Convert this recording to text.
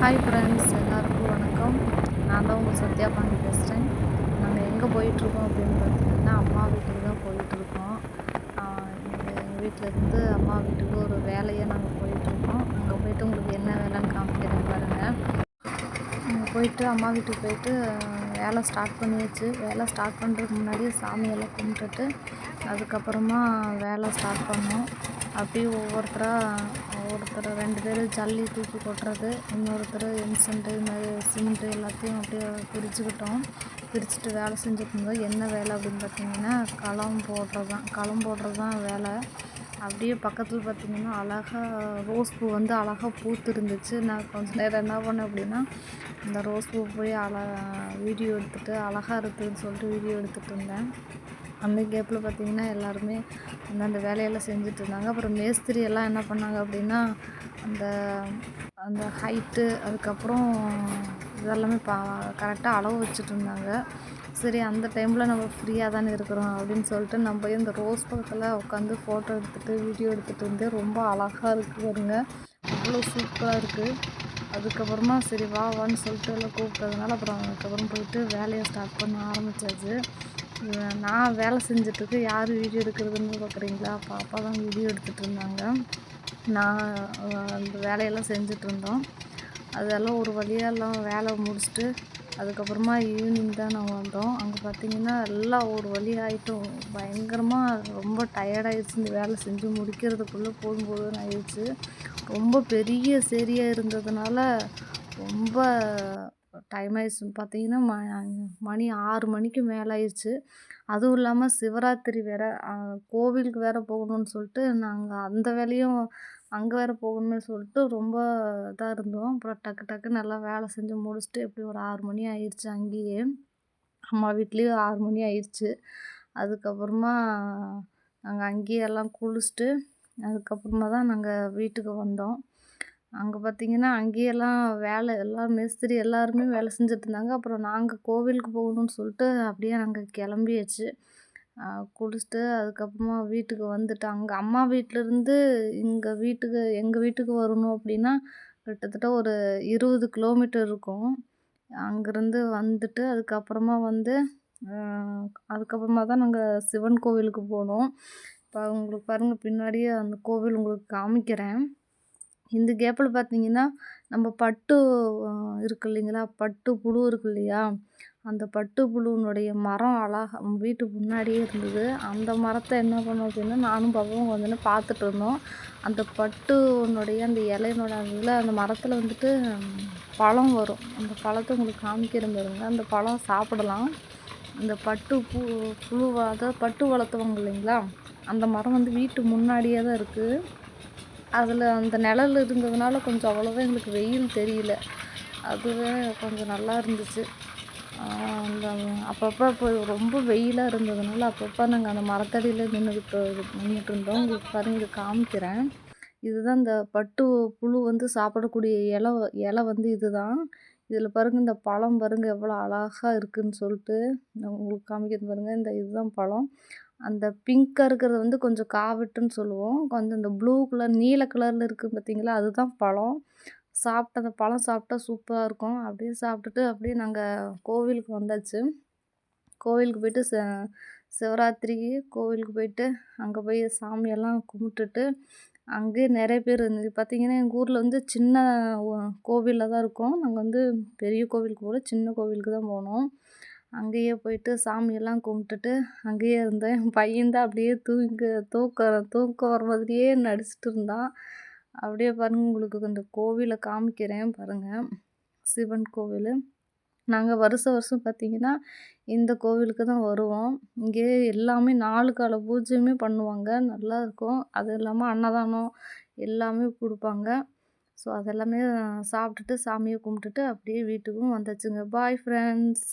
Hi friends எல்லாருக்கும் வணக்கம். நான் தான் உங்கள் சத்யா பாண்டி பேசுகிறேன் நாங்கள் எங்கே போயிட்டுருக்கோம் அப்படின்னு பார்த்தீங்கன்னா அம்மா வீட்டுக்கு தான் போயிட்டுருக்கோம். எங்கள் வீட்டிலேருந்து அம்மா வீட்டுக்கு ஒரு வேலையாக நாங்கள் போயிட்டுருக்கோம். அங்கே போயிட்டு உங்களுக்கு என்ன வேலைன்னு காமிக்கிறேன் பாருங்கள் அங்கே போயிட்டு அம்மா வீட்டுக்கு போயிட்டு வேலை ஸ்டார்ட் பண்ணியாச்சு. வேலை ஸ்டார்ட் பண்ணுறதுக்கு முன்னாடி சாமியெல்லாம் கும்பிட்டுட்டு அதுக்கப்புறமா வேலை ஸ்டார்ட் பண்ணோம். அப்படியே ஒவ்வொருத்தராக ஒருத்தர் ரெண்டு பேர் ஜல்லி தூக்கி கொட்டுறது இன்னொருத்தர் இன்சென்ட் இது மாதிரி சிமெண்ட்டு எல்லாத்தையும் அப்படியே பிரிச்சுக்கிட்டோம். பிரிச்சுட்டு வேலை செஞ்சுட்டு இருந்தோம். என்ன வேலை அப்படின்னு பார்த்தீங்கன்னா களம் போடுறது தான் களம் போடுறது தான் வேலை. அப்படியே பக்கத்தில் பார்த்திங்கன்னா அழகாக ரோஸ் பூ வந்து அழகாக பூத்து இருந்துச்சு நான் கொஞ்ச நேரம் என்ன பண்ணேன் அப்படின்னா இந்த ரோஸ் பூ போய் அழ வீடியோ எடுத்துகிட்டு அழகாக இருக்குதுன்னு சொல்லிட்டு வீடியோ எடுத்துகிட்டு இருந்தேன் அந்த கேப்பில் பார்த்திங்கன்னா எல்லாருமே அந்தந்த வேலையெல்லாம் செஞ்சுட்டு இருந்தாங்க. அப்புறம் மேஸ்திரி எல்லாம் என்ன பண்ணாங்க அப்படின்னா அந்த அந்த ஹைட்டு அதுக்கப்புறம் இதெல்லாமே பா கரெக்டாக அளவு வச்சுட்டு இருந்தாங்க சரி அந்த டைமில் நம்ம ஃப்ரீயாக தானே இருக்கிறோம் அப்படின்னு சொல்லிட்டு நம்ம போய் இந்த ரோஸ் பக்கத்தில் உட்காந்து ஃபோட்டோ எடுத்துகிட்டு வீடியோ எடுத்துகிட்டு வந்து ரொம்ப அழகாக இருக்குது பாருங்க. அவ்வளோ சூப்பராக இருக்குது அதுக்கப்புறமா சரி வா வான்னு சொல்லிட்டு எல்லாம் கூப்பிட்டதுனால அப்புறம் அதுக்கப்புறம் போயிட்டு வேலையை ஸ்டார்ட் பண்ண ஆரம்பித்தாச்சு நான் வேலை செஞ்சிட்ருக்கு யார் வீடியோ எடுக்கிறதுன்னு பார்க்குறீங்களா பாப்பா தான் வீடியோ எடுத்துகிட்டு இருந்தாங்க. நான் அந்த வேலையெல்லாம் செஞ்சிட்ருந்தோம் அதெல்லாம் ஒரு வழியாக எல்லாம் வேலை முடிச்சுட்டு அதுக்கப்புறமா ஈவினிங் தான் நாங்கள் வந்தோம். அங்கே பார்த்தீங்கன்னா எல்லாம் ஒரு வழி ஆகிட்டோம் பயங்கரமாக ரொம்ப டயர்டாகிடுச்சு இந்த வேலை செஞ்சு முடிக்கிறதுக்குள்ளே போதும் போதும்னு ஆயிடுச்சு. ரொம்ப பெரிய சேரியாக இருந்ததுனால ரொம்ப டைம் ஆயிடுச்சு பார்த்தீங்கன்னா ம மணி ஆறு மணிக்கு மேலே ஆயிடுச்சு அதுவும் இல்லாமல் சிவராத்திரி வேறு கோவிலுக்கு வேறு போகணும்னு சொல்லிட்டு நாங்கள் அந்த வேலையும் அங்கே வேறு போகணும்னு சொல்லிட்டு ரொம்ப இதாக இருந்தோம். அப்புறம் டக்கு டக்குன்னு நல்லா வேலை செஞ்சு முடிச்சுட்டு எப்படி ஒரு ஆறு மணி ஆயிடுச்சு அங்கேயே. அம்மா வீட்லேயும் ஆறு மணி ஆயிடுச்சு அதுக்கப்புறமா நாங்கள் அங்கேயே எல்லாம் குளிச்சுட்டு அதுக்கப்புறமா தான் நாங்கள் வீட்டுக்கு வந்தோம். அங்கே பார்த்தீங்கன்னா அங்கேயெல்லாம் வேலை எல்லாம் மேஸ்திரி எல்லாருமே வேலை செஞ்சுட்டு இருந்தாங்க அப்புறம் நாங்கள் கோவிலுக்கு போகணும்னு சொல்லிட்டு அப்படியே நாங்கள் கிளம்பியாச்சு. குளிச்சுட்டு அதுக்கப்புறமா வீட்டுக்கு வந்துட்டு அங்கே அம்மா வீட்டிலேருந்து இங்கே வீட்டுக்கு எங்கள் வீட்டுக்கு வரணும் அப்படின்னா கிட்டத்தட்ட ஒரு இருபது கிலோமீட்டர் இருக்கும். அங்கேருந்து வந்துட்டு அதுக்கப்புறமா வந்து அதுக்கப்புறமா தான் நாங்கள் சிவன் கோவிலுக்கு போனோம். இப்போ உங்களுக்கு பாருங்கள் பின்னாடியே அந்த கோவில் உங்களுக்கு காமிக்கிறேன். இந்த கேப்பில் பார்த்தீங்கன்னா நம்ம பட்டு இருக்கு இல்லைங்களா? பட்டு புழு இருக்கு இல்லையா? அந்த பட்டு புழுவினுடைய மரம் அழகா வீட்டு முன்னாடியே இருந்தது. அந்த மரத்தை என்ன பண்ணோம் அப்படின்னா நானும் பாப்பாவும் வந்து பார்த்துட்டு இருந்தோம். அந்த பட்டுனுடைய அந்த இலையினோட அந்த மரத்தில் வந்துட்டு பழம் வரும். அந்த பழத்தை உங்களுக்கு காமிக்கிற பாருங்க. அந்த பழம் சாப்பிடலாம். இந்த பட்டு பூ புழுவாக பட்டு வளர்த்துவாங்க இல்லைங்களா? அந்த மரம் வந்து வீட்டு முன்னாடியே தான் இருக்குது அதில் அந்த நிழல் இருந்ததுனால கொஞ்சம் அவ்வளோவா எங்களுக்கு வெயில் தெரியல. அதுவே கொஞ்சம் நல்லா இருந்துச்சு. அந்த அப்பப்போ இப்போ ரொம்ப வெயிலாக இருந்ததுனால அப்பப்போ நாங்கள் அந்த மரத்தடியில் நின்றுக்கிட்டு நின்றுட்டு இருந்தோம். உங்களுக்கு பாருங்க இது காமிக்கிறேன். இதுதான் இந்த பட்டு புழு வந்து சாப்பிடக்கூடிய இலை இலை வந்து இதுதான். இதில் பாருங்கள் இந்த பழம் பாருங்கள் எவ்வளோ அழகாக இருக்குதுன்னு சொல்லிட்டு உங்களுக்கு காமிக்கிறது பாருங்கள் இந்த இதுதான் பழம். அந்த பிங்க்காக இருக்கிறது வந்து கொஞ்சம் காவட்டுன்னு சொல்லுவோம். கொஞ்சம் இந்த ப்ளூ கலர் நீல கலரில் இருக்குது பார்த்தீங்களா அதுதான் பழம். சாப்பிட்ட அந்த பழம் சாப்பிட்டா சூப்பராக இருக்கும். அப்படியே சாப்பிட்டுட்டு அப்படியே நாங்கள் கோவிலுக்கு வந்தாச்சு. கோவிலுக்கு போயிட்டு ச சிவராத்திரிக்கு கோவிலுக்கு போயிட்டு அங்கே போய் சாமியெல்லாம் கும்பிட்டுட்டு அங்கேயே நிறைய பேர் இருந்தது. பார்த்திங்கன்னா எங்கள் ஊரில் வந்து சின்ன கோவிலில் தான் இருக்கோம். நாங்கள் வந்து பெரிய கோவிலுக்கு போகல சின்ன கோவிலுக்கு தான் போனோம். அங்கேயே போயிட்டு சாமியெல்லாம் கும்பிட்டுட்டு அங்கேயே இருந்தேன். என் பையன் தான் அப்படியே தூங்க தூக்கம் தூக்கம் வர மாதிரியே நடிச்சிட்டு இருந்தான். அப்படியே பாருங்கள் உங்களுக்கு இந்த கோவிலை காமிக்கிறேன் பாருங்கள் சிவன் கோவில். நாங்கள் வருஷம் வருஷம் பார்த்திங்கன்னா இந்த கோவிலுக்கு தான் வருவோம். இங்கே எல்லாமே நாலு கால பூஜையுமே பண்ணுவாங்க. நல்லா இருக்கும். அது இல்லாமல் அன்னதானம் எல்லாமே கொடுப்பாங்க. ஸோ அதெல்லாமே சாப்பிட்டுட்டு சாமியை கும்பிட்டுட்டு அப்படியே வீட்டுக்கும் வந்தாச்சுங்க. Bye friends